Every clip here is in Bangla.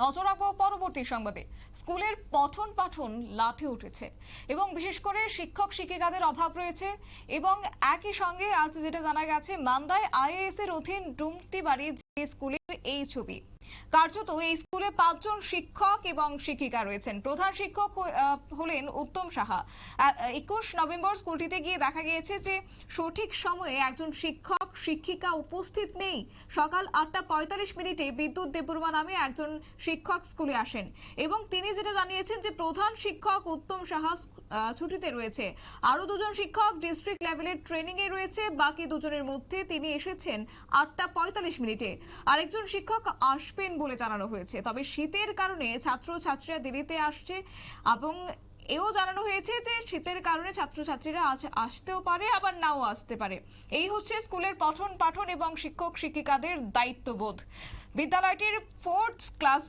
নজর রাখব পরবর্তী সংবাদে। স্কুলের পঠন পাঠন লাঠে উঠেছে এবং বিশেষ করে শিক্ষক শিক্ষিকাদের অভাব রয়েছে এবং একই সঙ্গে আজ যেটা জানা গেছে, মান্দায় আইএএস এর অধীন ডুমতি বাড়ির যে স্কুলের এই ছবি। কার্যত এই স্কুলে পাঁচজন শিক্ষক এবং শিক্ষিকা রয়েছেন। প্রধান শিক্ষক হলেন উত্তম সাহা। একুশ নভেম্বর স্কুলটিতে গিয়ে দেখা গিয়েছে যে, সঠিক সময়ে একজন শিক্ষক, শিক্ষিকা উপস্থিত নেই। সকাল আটটা পঁয়তাল্লিশ মিনিটে বিদ্যুৎ দেববর্মা নামে একজন শিক্ষক স্কুলে আসেন এবং তিনি যেটা জানিয়েছেন যে, প্রধান শিক্ষক উত্তম সাহা ছুটিতে রয়েছে। আরও দুজন শিক্ষক ডিস্ট্রিক্ট লেভেলের ট্রেনিং এ রয়েছে, বাকি দুজনের মধ্যে তিনি এসেছেন আটটা পঁয়তাল্লিশ মিনিটে। আরেকজন শিক্ষক আসবেন বলে জানানো হয়েছে। তবে শীতের কারণে ছাত্র ছাত্রীরা দেরিতে আসছে এবং এও জানানো হয়েছে যে শীতের কারণে ছাত্রছাত্রীরা আজ আসতেও পারে, আবার নাও আসতে পারে। এই হচ্ছে স্কুলের পঠন পাঠন এবং শিক্ষক শিক্ষিকাদের দায়িত্ববোধ। বিদ্যালয়টির ফোর্থ ক্লাস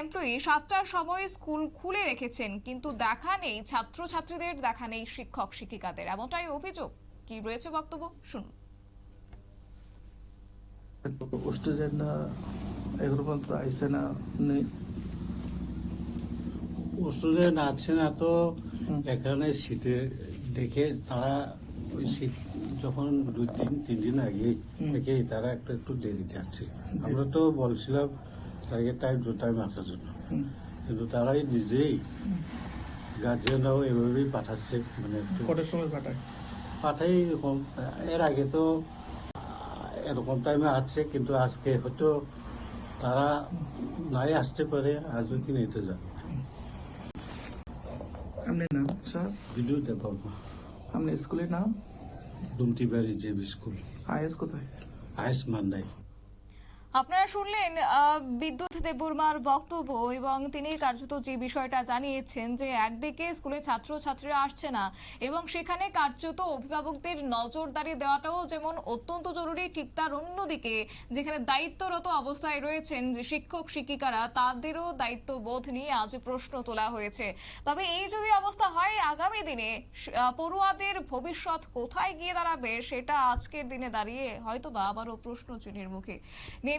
এমপ্লয়ি সাতটার সময় স্কুল খুলে রেখেছেন, কিন্তু দেখা নেই, ছাত্রছাত্রীদের দেখা নেই শিক্ষক শিক্ষিকাদের। এমনটাই অভিযোগ। কি রয়েছে বক্তব্য? শুনুন। এগুলো পর্যন্ত আইসে না আছে না তো এখানে শীতে দেখে তারা ওই শীত যখন দুই দিন তিন দিন আগে থেকে তারা একটু একটু দেরিতে আসছে আমরা তো বলছিলাম তাকে টাইম টু টাইম আসার জন্য কিন্তু তারাই নিজেই গার্জেনরাও এভাবেই পাঠাচ্ছে মানে কটার সময় পাঠায়? পাঠাই এরকম এর আগে তো এরকম টাইমে আসছে কিন্তু আজকে হয়তো তারা নাই আসতে পারে আজ কি নিতে জানি আপনার নাম স্যার? বিদ্যুৎ দেবো আপনার স্কুলের নাম? দুমতিবাড়ি যে স্কুল। আইএস কোথায়? আইএস মান্দাই আপনারা শুনলেন বিদ্যুৎ দেববর্মার বক্তব্য এবং তিনি কার্যত যে বিষয়টা জানিয়েছেন যে একদিকে স্কুলে ছাত্র ছাত্রীরা আসছে না এবং সেখানে কার্যত অভিভাবকদের নজরদারি দেওয়াটাও যেমন অত্যন্ত জরুরি, ঠিক তার অন্যদিকে যেখানে দায়িত্বরত অবস্থায় রয়েছেন যে শিক্ষক, শিক্ষিকারা, তাদেরও দায়িত্ববোধ নিয়ে আজ প্রশ্ন তোলা হয়েছে। তবে এই যদি অবস্থা হয় আগামী দিনে পড়ুয়াদের ভবিষ্যৎ কোথায় গিয়ে দাঁড়াবে সেটা আজকের দিনে দাঁড়িয়ে হয়তো বা আবারও প্রশ্ন চিহ্নের মুখে। নিয়ে